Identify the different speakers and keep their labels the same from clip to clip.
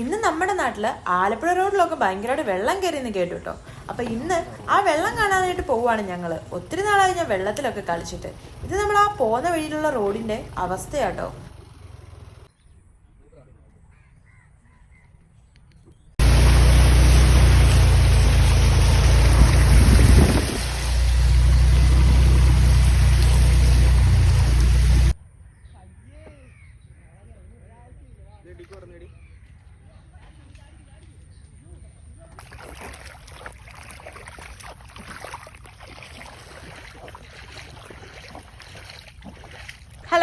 Speaker 1: ഇന്ന് നമ്മുടെ നാട്ടിൽ ആലപ്പുഴ റോഡിലൊക്കെ ഭയങ്കരമായിട്ട് വെള്ളം കയറിയെന്ന് കേട്ടു കേട്ടോ അപ്പൊ ഇന്ന് ആ വെള്ളം കാണാനായിട്ട് പോവാണ് ഞങ്ങൾ. ഒത്തിരി നാളായി ഞാൻ വെള്ളത്തിലൊക്കെ കളിച്ചിട്ട്. ഇത് നമ്മൾ ആ പോകുന്ന വഴിയിലുള്ള റോഡിന്റെ അവസ്ഥയാട്ടോ.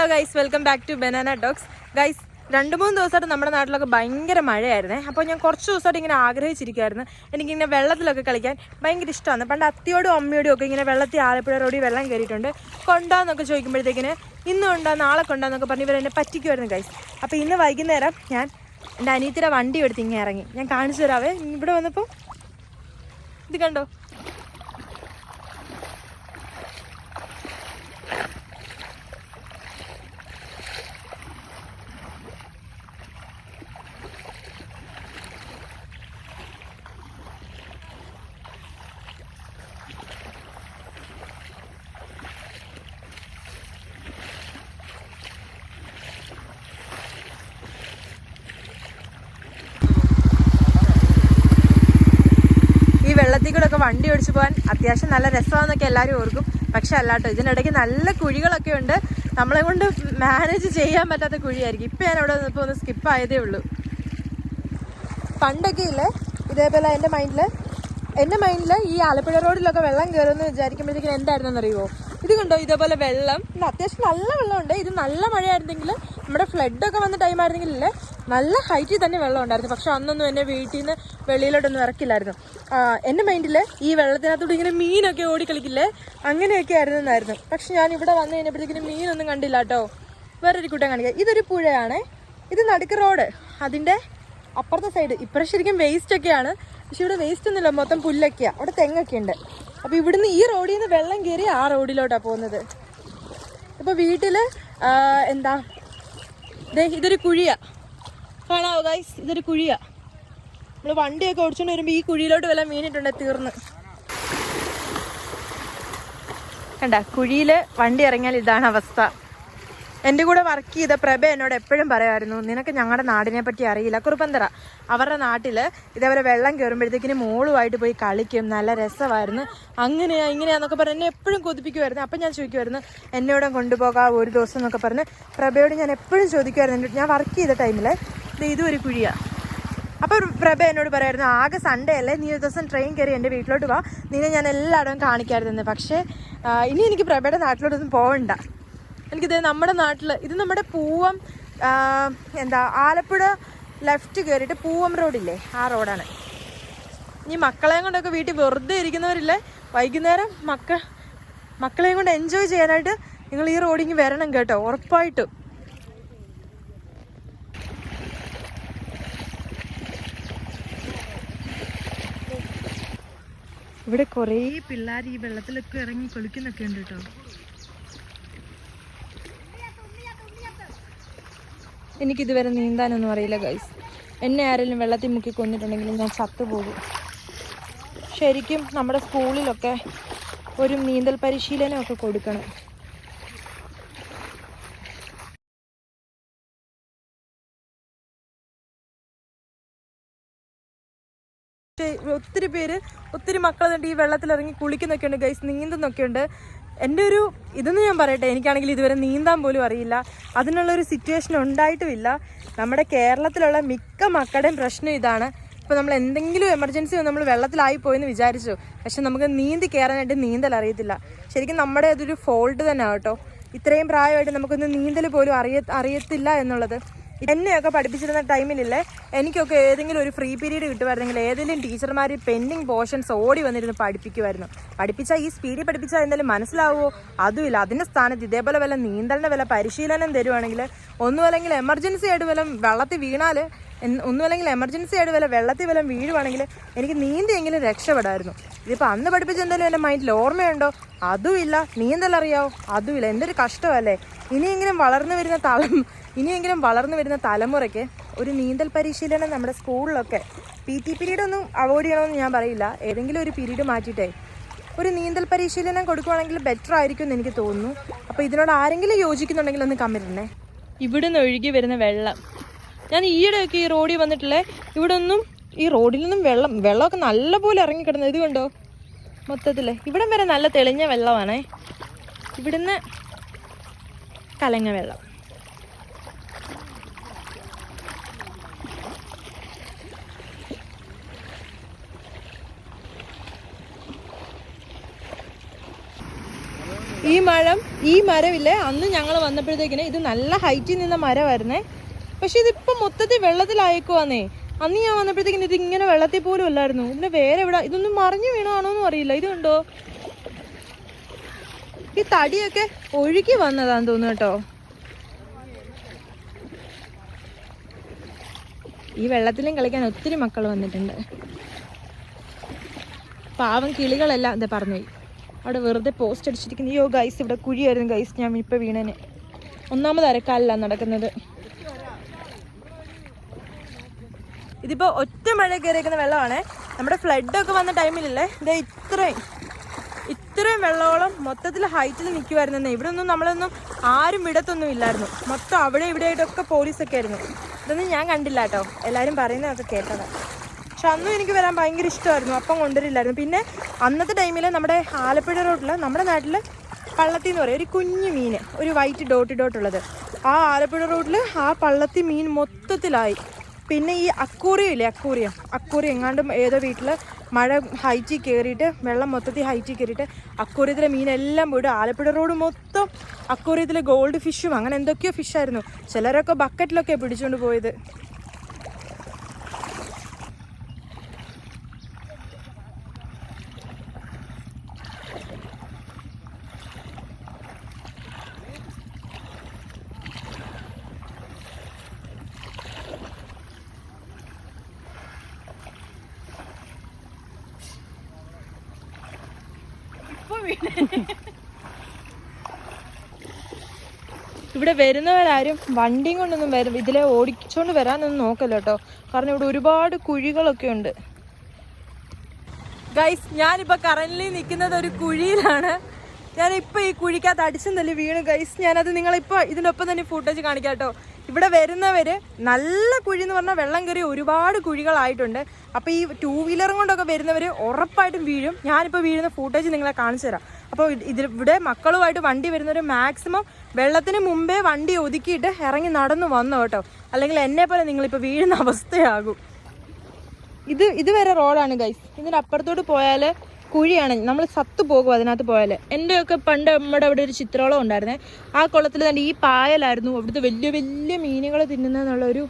Speaker 1: Hello guys welcome back to banana dogs guys രണ്ട് മൂന്ന് ദിവസമായിട്ട് നമ്മുടെ നാട്ടിലൊക്കെ ഭയങ്കര മഴയായിരുന്നേ. അപ്പോൾ ഞാൻ കുറച്ച് ദിവസമായിട്ട് ഇങ്ങനെ ആഗ്രഹിച്ചിരിക്കുമായിരുന്നു എനിക്കിങ്ങനെ വെള്ളത്തിലൊക്കെ കളിക്കാൻ ഭയങ്കര ഇഷ്ടമാണ്. പണ്ട് അത്തിയോടും അമ്മയോടും ഒക്കെ ഇങ്ങനെ വെള്ളത്തിൽ ആലപ്പുഴ റോഡിൽ വെള്ളം കയറിയിട്ടുണ്ട്. കൊണ്ടാന്നൊക്കെ ചോദിക്കുമ്പോഴത്തേക്കിന് ഇന്നും ഉണ്ടോ നാളെ കൊണ്ടാന്നൊക്കെ പറഞ്ഞ് ഇവരെന്നെ പറ്റിക്കുമായിരുന്നു ഗൈസ് അപ്പോൾ ഇന്ന് വൈകുന്നേരം ഞാൻ എന്റെ അനിയത്തിയുടെ വണ്ടി എടുത്ത് ഇങ്ങനെ ഇറങ്ങി. ഞാൻ കാണിച്ചു തരാവേ. ഇവിടെ വന്നപ്പോൾ ഇത് കണ്ടോ? വെള്ളത്തിൽ കൂടെ ഒക്കെ വണ്ടി ഓടിച്ചു പോകാൻ അത്യാവശ്യം നല്ല രസമാണെന്നൊക്കെ എല്ലാവരും ഓർക്കും. പക്ഷെ അല്ലാട്ടോ ഇതിനിടയ്ക്ക് നല്ല കുഴികളൊക്കെ ഉണ്ട്. നമ്മളെ കൊണ്ട് മാനേജ് ചെയ്യാൻ പറ്റാത്ത കുഴിയായിരിക്കും. ഇപ്പം ഞാൻ അവിടെ നിന്നപ്പോൾ ഒന്ന് സ്കിപ്പ് ആയതേ ഉള്ളൂ. പണ്ടൊക്കെ ഇല്ലേ ഇതേപോലെ എന്റെ മൈൻഡിൽ എന്റെ മൈൻഡിൽ ഈ ആലപ്പുഴ റോഡിലൊക്കെ വെള്ളം കയറുമെന്ന് വിചാരിക്കുമ്പോഴത്തേക്കും എന്തായിരുന്നെന്ന് അറിയുമോ ഇത് കണ്ടോ ഇതേപോലെ വെള്ളം. അത്യാവശ്യം നല്ല വെള്ളമുണ്ട്. ഇത് നല്ല മഴയായിരുന്നെങ്കിൽ നമ്മുടെ ഫ്ലഡൊക്കെ വന്ന ടൈം ആയിരുന്നെങ്കിലല്ലേ നല്ല ഹൈറ്റിൽ തന്നെ വെള്ളം ഉണ്ടായിരുന്നു. പക്ഷെ അന്നൊന്നും എന്നെ വീട്ടിൽ നിന്ന് വെളിയിലോട്ടൊന്നും ഇറക്കില്ലായിരുന്നു. എന്റെ മൈൻഡിൽ ഈ വെള്ളത്തിനകത്തോട് ഇങ്ങനെ മീനൊക്കെ ഓടിക്കളിക്കില്ലേ? അങ്ങനെയൊക്കെ ആയിരുന്നു എന്നായിരുന്നു പക്ഷെ ഞാൻ ഇവിടെ വന്നു കഴിഞ്ഞപ്പോഴത്തേക്കും മീനൊന്നും കണ്ടില്ല കേട്ടോ. വേറൊരു കൂട്ടം കാണിക്കാം. ഇതൊരു പുഴയാണ്. ഇത് നടുക്ക് റോഡ്. അതിന്റെ അപ്പുറത്തെ സൈഡ് ഇപ്പുറം ശരിക്കും വേസ്റ്റ് ഒക്കെയാണ്. പക്ഷെ ഇവിടെ വേസ്റ്റ് ഒന്നുമില്ല. മൊത്തം പുല്ലൊക്കെയാണ് അവിടെ തെങ്ങൊക്കെ ഉണ്ട്. അപ്പോൾ ഇവിടുന്ന് ഈ റോഡിൽ നിന്ന് വെള്ളം കയറി ആ റോഡിലോട്ടാണ് പോകുന്നത്. ഇപ്പോൾ വീട്ടിൽ എന്താ? ഇതൊരു കുഴിയാ. കാണാവോ ഗൈസ് ഇതൊരു കുഴിയാ. നമ്മൾ വണ്ടിയൊക്കെ ഓടിച്ചുകൊണ്ട് വരുമ്പോൾ ഈ കുഴിയിലോട്ട് വല്ല വീണിട്ടുണ്ട് തീർന്ന്. കണ്ട കുഴിയിൽ വണ്ടി ഇറങ്ങിയാൽ ഇതാണ് അവസ്ഥ. എന്റെ കൂടെ വർക്ക് ചെയ്ത പ്രഭ എന്നോട് എപ്പോഴും പറയുമായിരുന്നു നിനക്ക് ഞങ്ങളുടെ നാടിനെ പറ്റി അറിയില്ല. കുറുപ്പന്തറ അവരുടെ നാട്ടിൽ ഇതേപോലെ വെള്ളം കയറുമ്പോഴത്തേക്കിന് മോളുമായിട്ട് പോയി കളിക്കും നല്ല രസമായിരുന്നു. അങ്ങനെയാ ഇങ്ങനെയാന്നൊക്കെ പറഞ്ഞ് എന്നെ എപ്പോഴും കൊതിപ്പിക്കുമായിരുന്നു. അപ്പം ഞാൻ ചോദിക്കുമായിരുന്നു എന്നോടും കൊണ്ടുപോകാം ഒരു ദിവസം? എന്നൊക്കെ പറഞ്ഞ് പ്രഭയോട് ഞാൻ എപ്പോഴും ചോദിക്കുമായിരുന്നു. ഞാൻ വർക്ക് ചെയ്ത ടൈമിൽ ഇതും ഒരു കുഴിയാണ് അപ്പോൾ പ്രഭ എന്നോട് പറയായിരുന്നു ആകെ സൺഡേ അല്ലേ? നീ ഒരു ദിവസം ട്രെയിൻ കയറി എന്റെ വീട്ടിലോട്ട് വാ. നിന്നെ ഞാൻ എല്ലായിടവും കാണിക്കാമായിരുന്നു പക്ഷേ ഇനി എനിക്ക് പ്രഭയുടെ നാട്ടിലോട്ടൊന്നും പോകണ്ട എനിക്കിത് നമ്മുടെ നാട്ടിൽ ഇത് നമ്മുടെ പൂവം എന്താ ആലപ്പുഴ ലെഫ്റ്റ് കയറിയിട്ട് പൂവം റോഡില്ലേ ആ റോഡാണ് ഇനി മക്കളെയും കൊണ്ടൊക്കെ വീട്ടിൽ വെറുതെ ഇരിക്കുന്നവരില്ലേ? വൈകുന്നേരം മക്ക മക്കളെയും കൊണ്ട് എൻജോയ് ചെയ്യാനായിട്ട് നിങ്ങൾ ഈ റോഡിങ് വരണം കേട്ടോ ഉറപ്പായിട്ടും. ഇവിടെ കുറേ പിള്ളേർ ഈ വെള്ളത്തിലൊക്കെ ഇറങ്ങി കുളിക്കുന്നൊക്കെ ഉണ്ട് കേട്ടോ. എനിക്കിതുവരെ നീന്താനൊന്നും അറിയില്ല ഗൈസ് എന്നെ ആരെങ്കിലും വെള്ളത്തിൽ മുക്കി കൊന്നിട്ടുണ്ടെങ്കിൽ ഞാൻ ചത്തുപോകും. ശരിക്കും നമ്മുടെ സ്കൂളിലൊക്കെ ഒരു നീന്തൽ പരിശീലനമൊക്കെ കൊടുക്കണം. ഒത്തിരി പേര് ഒത്തിരി മക്കൾ ഈ വെള്ളത്തിൽ ഇറങ്ങി കുളിക്കുന്നൊക്കെ ഉണ്ട് ഗൈസ് നീന്തുന്നൊക്കെ ഉണ്ട് എന്റെ ഒരു ഇതെന്ന് ഞാൻ പറയട്ടെ എനിക്കാണെങ്കിൽ ഇതുവരെ നീന്താൻ പോലും അറിയില്ല. അതിനുള്ളൊരു സിറ്റുവേഷൻ ഉണ്ടായിട്ടുമില്ല. നമ്മുടെ കേരളത്തിലുള്ള മിക്ക മക്കളുടെയും പ്രശ്നം ഇതാണ്. ഇപ്പോൾ നമ്മൾ എന്തെങ്കിലും എമർജൻസി നമ്മൾ വെള്ളത്തിലായി പോയെന്ന് വിചാരിച്ചു. പക്ഷെ നമുക്ക് നീന്തി കയറാനായിട്ട് നീന്തൽ അറിയത്തില്ല. ശരിക്കും നമ്മുടെ അതൊരു ഫോൾട്ട് തന്നെ കേട്ടോ. ഇത്രയും പ്രായമായിട്ട് നമുക്കൊന്ന് നീന്തൽ പോലും അറിയ അറിയത്തില്ല എന്നുള്ളത്. എന്നെയൊക്കെ പഠിപ്പിച്ചിരുന്ന ടൈമിലല്ലേ എനിക്കൊക്കെ ഏതെങ്കിലും ഒരു ഫ്രീ പീരീഡ് കിട്ടുമായിരുന്നെങ്കിൽ ഏതെങ്കിലും ടീച്ചർമാർ പെൻഡിങ് പോർഷൻസ് ഓടി വന്നിരുന്ന് പഠിപ്പിക്കുമായിരുന്നു. പഠിപ്പിച്ചാൽ ഈ സ്പീഡിൽ പഠിപ്പിച്ചാൽ എന്തായാലും മനസ്സിലാവുമോ അതുമില്ല. അതിന്റെ സ്ഥാനത്ത് ഇതേപോലെ വല്ല നീന്തലിന്റെ വല്ല പരിശീലനം തരുവാണെങ്കിൽ ഒന്നുമല്ലെങ്കിൽ എമർജൻസി ആയിട്ട് വല്ല വെള്ളത്തിൽ വീണാൽ ഒന്നുമല്ലെങ്കിൽ എമർജൻസി ആയിട്ട് വല്ല വെള്ളത്തിൽ വല്ല വീഴുവാണെങ്കിൽ എനിക്ക് നീന്തിയെങ്കിലും രക്ഷപ്പെടായിരുന്നു. ഇതിപ്പോൾ അന്ന് പഠിപ്പിച്ചെന്തെങ്കിലും എന്റെ മൈൻഡിൽ ഓർമ്മയുണ്ടോ? അതുമില്ല. നീന്തലറിയാവോ അതുമില്ല. എന്തൊരു കഷ്ടമല്ലേ? ഇനിയെങ്കിലും വളർന്നു വരുന്ന തലം ഇനിയെങ്കിലും വളർന്നു വരുന്ന തലമുറയ്ക്ക് ഒരു നീന്തൽ പരിശീലനം നമ്മുടെ സ്കൂളിലൊക്കെ പി ടി പീരീഡ് ഒന്നും അവോയ്ഡ് ചെയ്യണമെന്ന് ഞാൻ പറയില്ല. ഏതെങ്കിലും ഒരു പീരീഡ് മാറ്റിയിട്ടേ ഒരു നീന്തൽ പരിശീലനം കൊടുക്കുവാണെങ്കിൽ ബെറ്റർ ആയിരിക്കും എന്ന് എനിക്ക് തോന്നുന്നു. അപ്പോൾ ഇതിനോട് ആരെങ്കിലും യോജിക്കുന്നുണ്ടെങ്കിൽ ഒന്ന് കമ്മിരുന്നേ ഇവിടുന്ന് ഒഴുകി വരുന്ന വെള്ളം. ഞാൻ ഈയിടെയൊക്കെ ഈ റോഡിൽ വന്നിട്ടില്ലേ ഇവിടെ ഒന്നും ഈ റോഡിൽ നിന്നും വെള്ളം വെള്ളമൊക്കെ നല്ലപോലെ ഇറങ്ങിക്കിടന്നത് ഇത് കണ്ടോ? മൊത്തത്തിൽ ഇവിടം വരെ നല്ല തെളിഞ്ഞ വെള്ളമാണേ. ഇവിടുന്ന് കലങ്ങ വെള്ളം. ഈ മരം ഈ മരമില്ലേ അന്ന് ഞങ്ങൾ വന്നപ്പോഴത്തേക്കിന് ഇത് നല്ല ഹൈറ്റിൽ നിന്ന മരമായിരുന്നേ. പക്ഷെ ഇതിപ്പോ മൊത്തത്തിൽ വെള്ളത്തിലായേക്കുവാന്നേ. അന്ന് ഞാൻ വന്നപ്പോഴത്തേക്കിന് ഇത് ഇങ്ങനെ വെള്ളത്തിൽ പോലും അല്ലായിരുന്നു. പിന്നെ വേറെ എവിടെ? ഇതൊന്നും മറിഞ്ഞു വീണാണോന്നും അറിയില്ല. ഇത് കണ്ടോ ഈ തടിയൊക്കെ ഒഴുകി വന്നതാന്ന് തോന്നുന്നു കേട്ടോ. ഈ വെള്ളത്തിലും കളിക്കാൻ ഒത്തിരി മക്കൾ വന്നിട്ടുണ്ട്. പാവം കിളികളെല്ലാം എന്താ പറഞ്ഞുപോയി അവിടെ വെറുതെ പോസ്റ്റ് അടിച്ചിരിക്കുന്നു അയ്യോ ഗൈസ് ഇവിടെ കുഴിയായിരുന്നു ഗൈസ് ഞാൻ ഇപ്പോൾ വീണേനെ. ഒന്നാമത് അരക്കാലല്ല നടക്കുന്നത്. ഇതിപ്പോൾ ഒറ്റ മഴ കയറിയിരിക്കുന്ന വെള്ളമാണ്. നമ്മുടെ ഫ്ലഡ് ഒക്കെ വന്ന ടൈമിലല്ലേ ഇതേ ഇത്രയും ഇത്രയും വെള്ളമോളം മൊത്തത്തിൽ ഹൈറ്റിൽ നിൽക്കുമായിരുന്നു ഇവിടെ ഒന്നും നമ്മളൊന്നും ആരും ഇടത്തൊന്നും ഇല്ലായിരുന്നു. മൊത്തം അവിടെ ഇവിടെ ആയിട്ടൊക്കെ പോലീസൊക്കെ ആയിരുന്നു. ഇതൊന്നും ഞാൻ കണ്ടില്ല കേട്ടോ. എല്ലാവരും പറയുന്നതൊക്കെ കേട്ടതാണ്. പക്ഷെ അന്നും എനിക്ക് വരാൻ ഭയങ്കര ഇഷ്ടമായിരുന്നു. അപ്പം കൊണ്ടുവരില്ലായിരുന്നു. പിന്നെ അന്നത്തെ ടൈമിൽ നമ്മുടെ ആലപ്പുഴ റോട്ടിൽ നമ്മുടെ നാട്ടിൽ പള്ളത്തി എന്ന് പറയും. ഒരു കുഞ്ഞു മീൻ ഒരു വൈറ്റ് ഡോട്ട് ഡോട്ട് ഉള്ളത്. ആ ആലപ്പുഴ റോഡിൽ ആ പള്ളത്തി മീൻ മൊത്തത്തിലായി. പിന്നെ ഈ അക്കൂറിയം ഇല്ലേ അക്കൂറിയം? അക്കൂറിയം എങ്ങാണ്ടും ഏതോ വീട്ടിൽ മഴ ഹൈറ്റിൽ കയറിയിട്ട് വെള്ളം മൊത്തത്തിൽ ഹൈറ്റിൽ കയറിയിട്ട് അക്കൂറിയത്തിലെ മീനെല്ലാം പോയിട്ട് ആലപ്പുഴ റോഡ് മൊത്തം അക്കൂറിയത്തിലെ ഗോൾഡ് ഫിഷും അങ്ങനെ എന്തൊക്കെയോ ഫിഷായിരുന്നു ചിലരൊക്കെ ബക്കറ്റിലൊക്കെ പിടിച്ചുകൊണ്ട് പോയത്. ഇവിടെ വരുന്നവരാരും വണ്ടിയും കൊണ്ടൊന്നും വരും ഇതിലെ ഓടിച്ചോണ്ട് വരാനൊന്നും നോക്കല്ലോ കേട്ടോ. കാരണം ഇവിടെ ഒരുപാട് കുഴികളൊക്കെ ഉണ്ട്. ഗൈസ് ഞാനിപ്പോ കറന്റ് നിൽക്കുന്നത് ഒരു കുഴിയിലാണ്. ഇപ്പൊ ഈ കുഴിക്കകത്ത് അടിച്ചും തല്ലി വീണു ഗൈസ് ഞാനത് നിങ്ങളിപ്പോൾ ഇതിനൊപ്പം തന്നെ ഫുട്ടേജ് കാണിക്കാം കേട്ടോ. ഇവിടെ വരുന്നവര് നല്ല കുഴി എന്ന് പറഞ്ഞാൽ വെള്ളം കയറി ഒരുപാട് കുഴികളായിട്ടുണ്ട്. അപ്പൊ ഈ ടൂ വീലറും കൊണ്ടൊക്കെ വരുന്നവര് ഉറപ്പായിട്ടും വീഴും. ഞാനിപ്പോ വീഴുന്ന ഫുട്ടേജ് നിങ്ങളെ കാണിച്ചു തരാം. അപ്പോൾ ഇതിൽ ഇവിടെ മക്കളുമായിട്ട് വണ്ടി വരുന്നവർ മാക്സിമം വെള്ളത്തിന് മുമ്പേ വണ്ടി ഒതുക്കിയിട്ട് ഇറങ്ങി നടന്നു വന്നു കേട്ടോ. അല്ലെങ്കിൽ എന്നെ പോലെ നിങ്ങളിപ്പോൾ വീഴുന്ന അവസ്ഥയാകും. ഇത് ഇതുവരെ റോഡാണ് ഗൈസ് ഇതിന്റെ അപ്പുറത്തോട്ട് പോയാൽ കുഴിയാണ്. നമ്മൾ സത്ത് പോകും അതിനകത്ത് പോയാൽ എന്റെയൊക്കെ പണ്ട് നമ്മുടെ അവിടെ ഒരു ചിത്രോളം ഉണ്ടായിരുന്നേ. ആ കുളത്തിൽ തന്നെ ഈ പായലായിരുന്നു അവിടുത്തെ വലിയ വലിയ മീനുകൾ തിന്നുന്നതെന്നുള്ളൊരു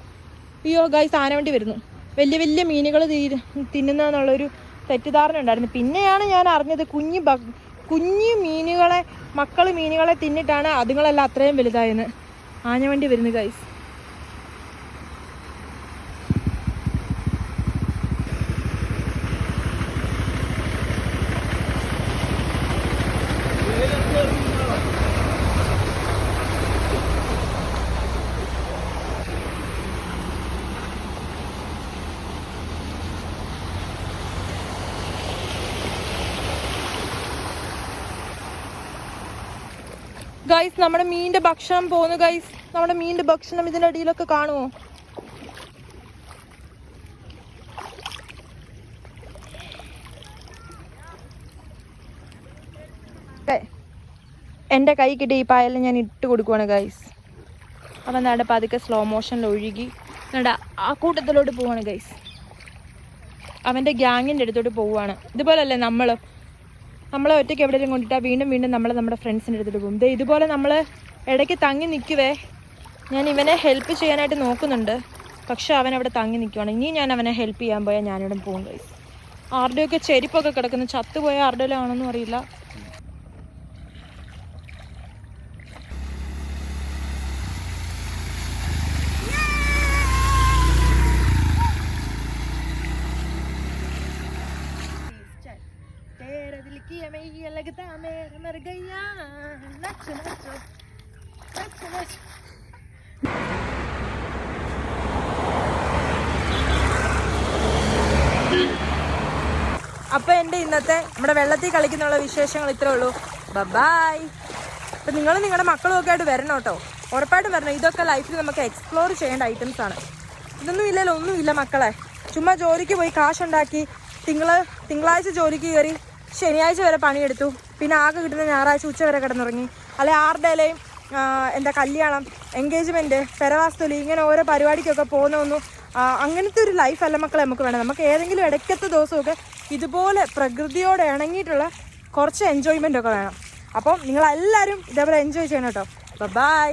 Speaker 1: അയ്യോ സാധനം വേണ്ടി വരുന്നു. വലിയ വലിയ മീനുകൾ തിന്നുന്നതെന്നുള്ളൊരു തെറ്റിദ്ധാരണ ഉണ്ടായിരുന്നു. പിന്നെയാണ് ഞാൻ അറിഞ്ഞത് കുഞ്ഞു ബ കുഞ്ഞു മീനുകളെ മക്കൾ മീനുകളെ തിന്നിട്ടാണ് അതുങ്ങളെല്ലാം അത്രയും വലുതായെന്ന്. ആഞ്ഞ വേണ്ടി വരുന്നു ഗൈസ് ഗൈസ് നമ്മുടെ മീനിന്റെ ഭക്ഷണം പോകുന്നു ഗൈസ് നമ്മുടെ മീനിന്റെ ഭക്ഷണം ഇതിന്റെ അടിയിലൊക്കെ കാണുമോ? എന്റെ കൈ കിട്ടിയ ഈ പായലിൽ ഞാൻ ഇട്ട് കൊടുക്കുവാണ് ഗൈസ് അപ്പം എന്താണ്ട് പതുക്കെ സ്ലോ മോഷനിൽ ഒഴുകി എന്താ ആ കൂട്ടത്തിലോട്ട് പോവാണ് ഗൈസ് അവന്റെ ഗ്യാങ്ങിന്റെ അടുത്തോട്ട് പോവുകയാണ് ഇതുപോലല്ലേ നമ്മൾ നമ്മളെ ഒറ്റയ്ക്ക് എവിടെയെങ്കിലും കൊണ്ടിട്ടാൽ വീണ്ടും വീണ്ടും നമ്മൾ നമ്മുടെ ഫ്രണ്ട്സിന്റെ അടുത്തിട്ട് പോകും. ദേ ഇതുപോലെ നമ്മൾ ഇടയ്ക്ക് തങ്ങി നിൽക്കുവേ ഞാൻ ഇവനെ ഹെൽപ്പ് ചെയ്യാനായിട്ട് നോക്കുന്നുണ്ട്. പക്ഷെ അവൻ അവിടെ തങ്ങി നിൽക്കുവാണ് ഇനി ഞാൻ അവനെ ഹെൽപ്പ് ചെയ്യാൻ പോയാൽ ഞാനിവിടെ പോകും ഗൈസ് ആരുടെയൊക്കെ ചെരിപ്പൊക്കെ കിടക്കുന്നു. ചത്തുപോയ ആരുടെ ആണെന്നും അറിയില്ല. അപ്പൊ എന്റെ ഇന്നത്തെ നമ്മുടെ വെള്ളത്തിൽ കളിക്കുന്നുള്ള വിശേഷങ്ങൾ ഇത്രേ ഉള്ളൂ. ബബായ് അപ്പൊ നിങ്ങൾ നിങ്ങളുടെ മക്കളും ഒക്കെ ആയിട്ട് വരണം കേട്ടോ. ഉറപ്പായിട്ടും വരണം. ഇതൊക്കെ ലൈഫിൽ നമുക്ക് എക്സ്പ്ലോർ ചെയ്യേണ്ട ഐറ്റംസ് ആണ്. ഇതൊന്നും ഇല്ലല്ലോ ഒന്നുമില്ല മക്കളെ. ചുമ്മാ ജോലിക്ക് പോയി കാശുണ്ടാക്കി തിങ്കൾ തിങ്കളാഴ്ച ജോലിക്ക് കയറി ശനിയാഴ്ച വരെ പണിയെടുത്തു. പിന്നെ ആകെ കിട്ടുന്ന ഞായറാഴ്ച ഉച്ച വരെ കിടന്നുറങ്ങി. അല്ലെ ആരുടെയും എന്താ കല്യാണം എൻഗേജ്മെന്റ് പെരവാസ്തുലി ഇങ്ങനെ ഓരോ പരിപാടിക്കൊക്കെ പോകുന്നൊന്നും അങ്ങനത്തെ ഒരു ലൈഫ് അല്ല മക്കളെ നമുക്ക് വേണം നമുക്ക് ഏതെങ്കിലും ഇടയ്ക്കത്തെ ദിവസമൊക്കെ ഇതുപോലെ പ്രകൃതിയോട് ഇണങ്ങിയിട്ടുള്ള കുറച്ച് എൻജോയ്മെന്റ് ഒക്കെ വേണം. അപ്പം നിങ്ങളെല്ലാവരും ഇതേപോലെ എൻജോയ് ചെയ്യണം കേട്ടോ. ബൈ